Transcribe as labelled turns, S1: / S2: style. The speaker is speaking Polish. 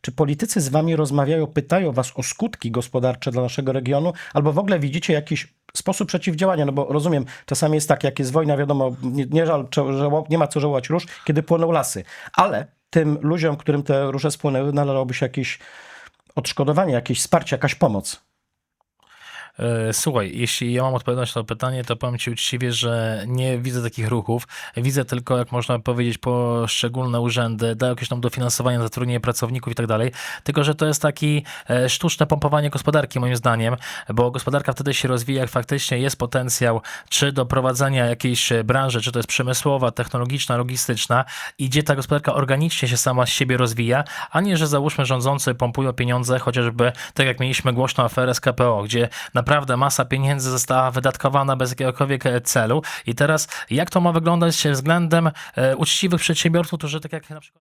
S1: Czy politycy z wami rozmawiają, pytają was o skutki gospodarcze dla naszego regionu, albo w ogóle widzicie jakiś sposób przeciwdziałania? No bo rozumiem, czasami jest tak, jak jest wojna, wiadomo, nie, nie, żal, nie ma co żałować róż, kiedy płoną lasy. Ale tym ludziom, którym te róże spłonęły, należałoby się jakieś odszkodowanie, jakieś wsparcie, jakaś pomoc.
S2: E, Słuchaj, jeśli ja mam odpowiadać na to pytanie, to powiem Ci uczciwie, że nie widzę takich ruchów. Widzę tylko, jak można powiedzieć, poszczególne urzędy dają jakieś tam dofinansowanie na zatrudnienie pracowników i tak dalej. Tylko, że to jest taki e, sztuczne pompowanie gospodarki, moim zdaniem, bo gospodarka wtedy się rozwija, jak faktycznie jest potencjał, czy do prowadzenia jakiejś branży, czy to jest przemysłowa, technologiczna, logistyczna, i gdzie ta gospodarka organicznie się sama z siebie rozwija, a nie, że załóżmy rządzący pompują pieniądze, chociażby tak jak mieliśmy głośną aferę z KPO, gdzie naprawdę masa pieniędzy została wydatkowana bez jakiegokolwiek e, celu. I teraz jak to ma wyglądać względem e, uczciwych przedsiębiorców, którzy tak jak na przykład